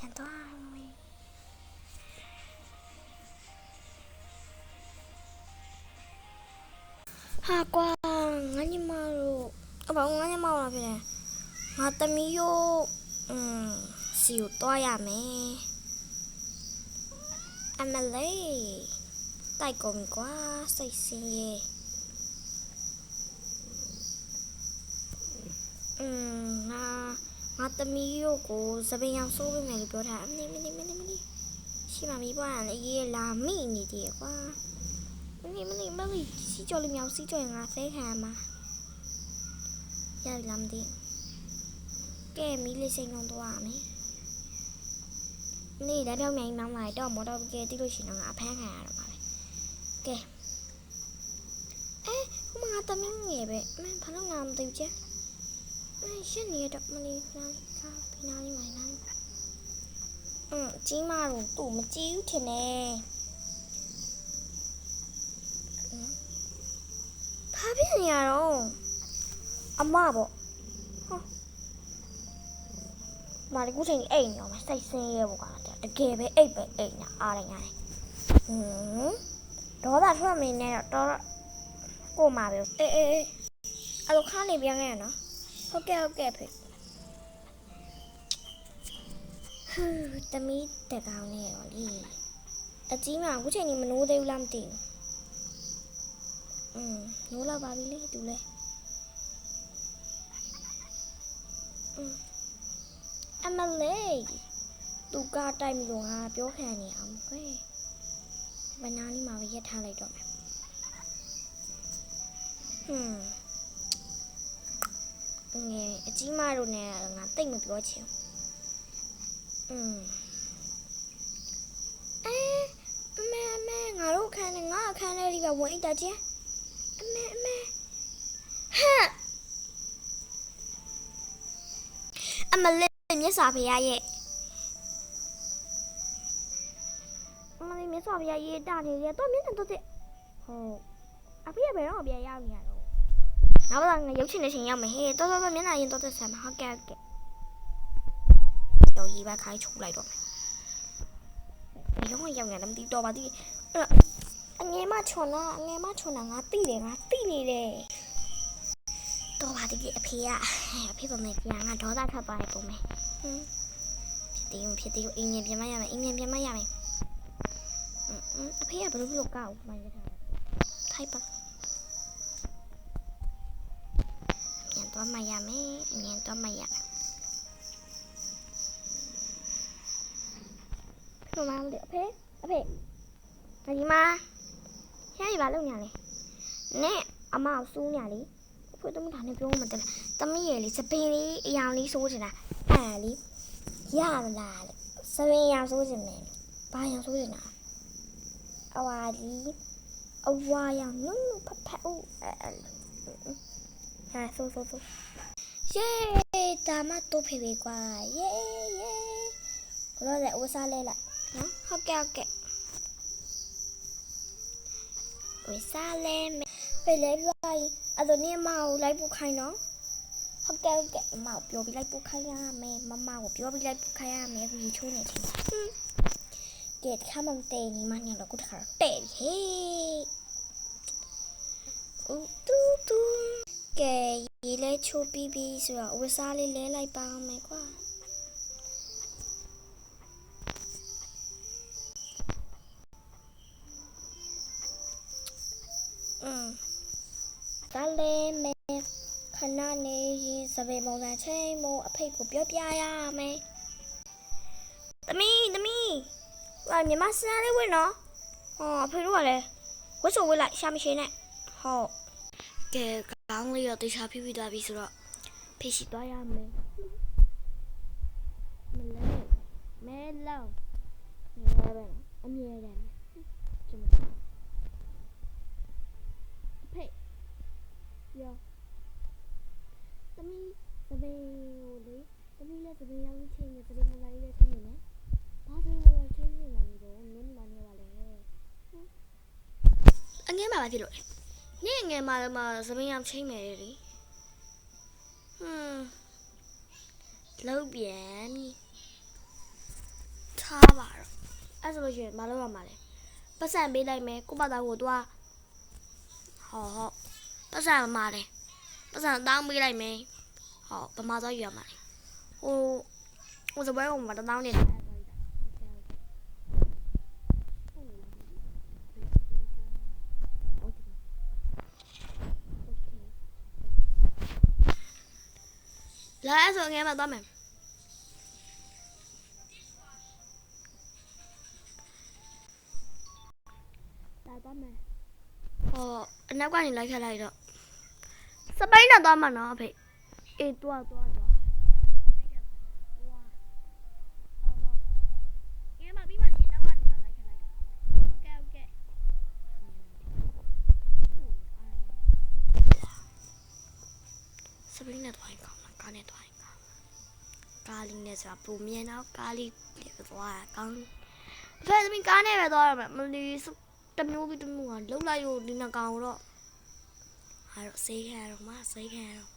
ပြန်သွားမယ်ဟာကွာငါညီမတို့အဘောငါညီမတို့ဖြစ်တယ်ငါသမီးရို့อืมစီကိုတွားရမယ်အမလေးတိုက်ကုန်ပြီကွာစိတ်ဆင်းရဲอืมငါ ငါသမီးရို့ကိုသပင်အောင်စိုးပေးမယ်လို့ပြောထားအမလေးမလေးမလေးမလေးရှိမမီးပွားလည်းရေးလာမိနေသေးတယ်ကွာမလေးမလေးမလေးစီကြော်လေးမြောင်စီကြော်ရင်ငါဆဲခံရမှာရပြီလားမသိဘူးကဲမီးလေးစိန်လုံးသွားရမယ်နေလက်ပြောင်းမြိုင်မောင်းလာတော့မော်တော်ကဲတိလို့ရှိရင်တော့ငါအဖမ်းခံရတော့မှာပဲကဲအဲဟိုမှာငါတမင်းငယ်ပဲအမဘာလို့ငါမသိဘူးကျအဲ ရှင်းနေတော့မလေးနားခါပြနာလေးမိုင်နားอืมကြီးမတော့သူ့မကြည့်ဘူးထင်တယ်ဘာဖြစ်နေရတော့အမပေါ့ဟောမာရီကူချိန်အိမ်ညောမစိတ်ဆင်းရဲပေါ့ကွာတကယ်ပဲအိတ်ပဲအိမ်ညာအားရညာတယ်ဟွန်းဒေါသထွက်မနေတော့တော့ကို့မှာပဲအေးအေးအေးအဲ့လိုခါနေပြန်ခဲ့ရနော် ဟုတ်ကဲ့ဟုတ်ကဲ့ဖေဟူးတမီးတက်ကောင်းနေရောလीအကြီးမအခုချိန်นี้မနိုးသေးဘူးလားမသိဘူး อืมနိုးလာပါပြီလေသူလဲอืมအမလေးသူကတိုက်မလို့ငါပြောခံနေအောင်ခွဲဘနာလေးမှာပဲရက်ထားလိုက်တော့မယ်ဟွန်း ငယ်အကြီးမတို့နဲ့ငါတိတ်မပြောချင်ဘူးอืมအဲအမဲအမဲငါတို့ခန်းနဲ့ငါအခန်းထဲလေးပဲဝင်အိတ်တာချင်းအမေအမေဟမ်အမလေးမြတ်စွာဘုရားရဲ့အမလေးမြတ်စွာဘုရားရေးတာနေတယ်တော့မျက်နှာတော့တဲ့ဟုတ်အဖေကဘယ်တော့ပြန်ရောက်နေရတော့ ငါဘာငါရုပ်ချင်တဲ့ချိန်ရောက်မယ်ဟဲ့တော်တော်တော်မျက်နှာရင်တော့တဲ့ဆမ်းဟုတ်ကဲ့ဟုတ်ကဲ့ရောက်ရေးပါခိုင်းချိုးလိုက်တော့မယ်ဘယ်တော့ရောက်နေလဲမသိတော့ပါသေးအဲ့အငယ်မချွန်လာအငယ်မချွန်လာငါတိတယ်ငါတိနေတယ်တော့ပါတကယ်အဖေကအဖေပေါ်မယ်ပြန်ငါဒေါသထွက်သွားတယ်ပုံမယ်ဟင်းဖြစ်သေးဘူးဖြစ်သေးဘူးအင်းမြင်ပြန်မရမယ်အင်းမြင်ပြန်မရမယ်အင်းအင်းအဖေကဘယ်လိုလုပ်ကောက်မှရတာထိုက်ပါ ပြန်တော့မရမယ်အင်းတော့မရမယ်ဖေမမလို့အဖေအဖေဒီမှာရရပါလို့ညာလေနဲ့အမအောင်စူးညာလေဖွေးတမဒါနဲ့ပြောမှတယ်တမီးရယ်လေးစပင်းလေးအယောင်လေးစိုးနေတာအဲ့လေရမလားလေစပင်းအယောင်စိုးနေမယ်ဘာအယောင်စိုးနေတာအဝါကြီးအဝါရောင်နုနုဖဖဦးအဲ့ ဟာဆိုဆိုဆိုယေဒါမတော့ဖေဖေကွာယေယေဘောလည်းဝစားလဲလိုက်နော်ဟုတ်ကဲ့ဟုတ်ကဲ့ဝစားလဲမယ်ပဲလဲပြရင်အဲ့တော့နေမကိုလိုက်ပို့ခိုင်းနော်ဟုတ်ကဲ့ဟုတ်ကဲ့မကိုပြောပြီးလိုက်ပို့ခိုင်းရမယ်မမကိုပြောပြီးလိုက်ပို့ခိုင်းရမယ်ဟိုချိုးနေတယ်ကဲခါမမတဲညီမညတော့ခုတခါတဲ့ဟေးဦးတူတူကဲရေလဲ ချိုးပြီးပြီးဆိုတော့ဝစားလေးလဲလိုက်ပါအောင်မယ်ကွာอืมဒါလည်းမယ်ခဏနေရင်စပယ်ပုံစံချိန်မို့အဖေကိုပြောပြရမယ်။သမီးသမီးဟိုမြန်မာစနာလေးဝင်နော်။ဟောအဖေတို့ကလည်းဝတ်စုံဝတ်လိုက်ရှာမရှိနဲ့။ဟုတ် ကဲကောင်းလေးတော့တေချာပြပြသွားပြီဆိုတော့ဖေးရှိသွားရမယ်။မလဲမဲလောင်းမဲပဲအမြဲတမ်းကျမအဖေပြောသမီးသပင်ကိုလေသမီးလည်းသပင်ရောင်းချင်းနေသပင်မလာလေးလည်းချင်းနေမယ်ဘာသပင်ကိုချင်းနေမှမလို့နင်းမှနေပါလေအငယ်မှာပါဖြစ်လို့ နေငယ်မှာလည်းမသပင်ရောင်းချင်းမယ်လေဟွန်းလောက်ပြန်ပြီထားပါတော့အဲ့ဆိုလို့ရှိရင်မလုပ်ရမှာလဲပတ်စံပေးလိုက်မယ်ကိုပတ်သားကိုသွားဟောဟောပတ်စံမှာလဲပတ်စံတောင်းပေးလိုက်မယ်ဟောပမာသွားယူရမှာလဲဟိုဟိုစပွဲကောင်မှာတောင်းနေတာ လာအဲ့ဆိုငယ်မှာသွားမယ်လာတော့မယ်ဟောအနောက်ကနေလိုက်ခက်လိုက်တော့စပိန်နဲ့သွားမှာနော်အဖေအေးသွားသွားသွားငယ်မပြီးမှနေနောက်ကနေလာလိုက်ခက်လိုက်တော့ကဲကဲစပိန်နဲ့သွားရင်ကောင်းလားကားနဲ့သွားရင်ကောင်းလားကားလေး နဲ့ဆိုတာပုံမြင်တော့ကားလေးနဲ့သွားရကောင်းအဖေသမီးကားနဲ့ပဲသွားရမယ်မလီစတမျိုးပြီးတမျိုးကလှုပ်လိုက်ရောဒီနှကောင်တော့ဟာတော့စိတ်ခံရတော့မစိတ်ခံရတော့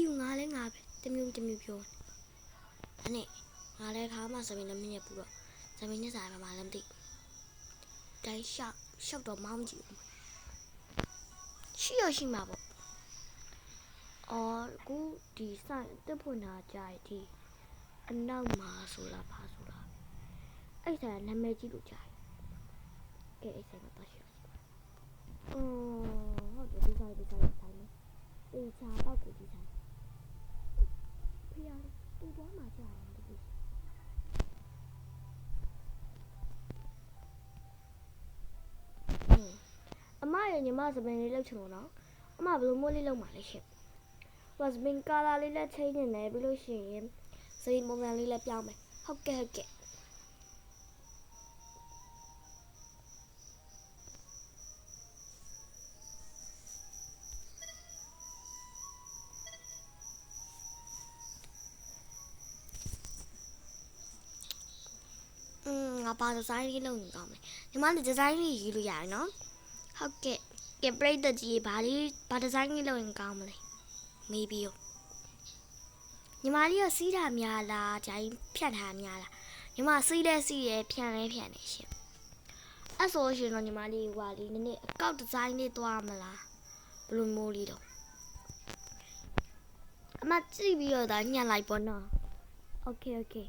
ဤငါလဲငါပဲတမျိုးတမျိုးပြောအနေငါလဲခါမှစပင်းလည်းမညက်ဘူးတော့စပင်းညက်စားမှမလည်းမသိတိုင်းရှောက်ရှောက်တော့မောင်းကြည့်ဦးရှိရရှိမှာပေါ့ အော်ကူဒီဆိုင်တက်ဖွင့်တာကြာဒီအနောက်မှာဆိုလားပါဆိုလားအဲ့ဒါနာမည်ကြီးလို့ကြာကဲအဲ့ဆိုင်မှာတော့ရှိရစီ။အော်ဟုတ်တယ်ဒီဆိုင်ဒီဆိုင်ဆိုင်မယ်။အေးချာပေါက်ကိုဒီဆိုင်။ဖေရတယ်တူသွားမှာကြာတယ်ဒီ။အမရဲ့ညီမစပင်လေးလောက်ချင်လို့နော်။အမဘယ်လိုမိုးလေးလောက်မှာလဲရှင်။ ဝတ်စပင်ကာလာလေးလည်းချိန်နေတယ်ပြီးလို့ရှိရင်စိန်ပုံစံလေးလည်းပြောင်းမယ်။ဟုတ်ကဲ့ဟုတ်ကဲ့อืมငါဘာဒီဇိုင်းလေးလုပ်ရင်ကောင်းမလဲညီ မလေးဒီဇိုင်းလေးရေးလို့ရတယ်နော်ဟုတ်ကဲ့ကဲပရိသတ်ကြီးဘာလေးဘာဒီဇိုင်းလေးလုပ်ရင်ကောင်းမလဲမေးပြီးရောညီမလေးကစီးတာများလားဂျိုင်းဖြတ်တာများလားညီမစီးလဲစီးရဖြန့်လဲဖြန့်နေရှင်အဲ့ဆိုရှင်တော့ညီမလေးဟွာလေးနည်းနည်းအကောက်ဒီဇိုင်းလေးသွားမလားဘယ်လိုမျိုးလေးတော့အမကြည့်ပြီးတော့ဒါညှက်လိုက်ပေါ့နော် Okay okay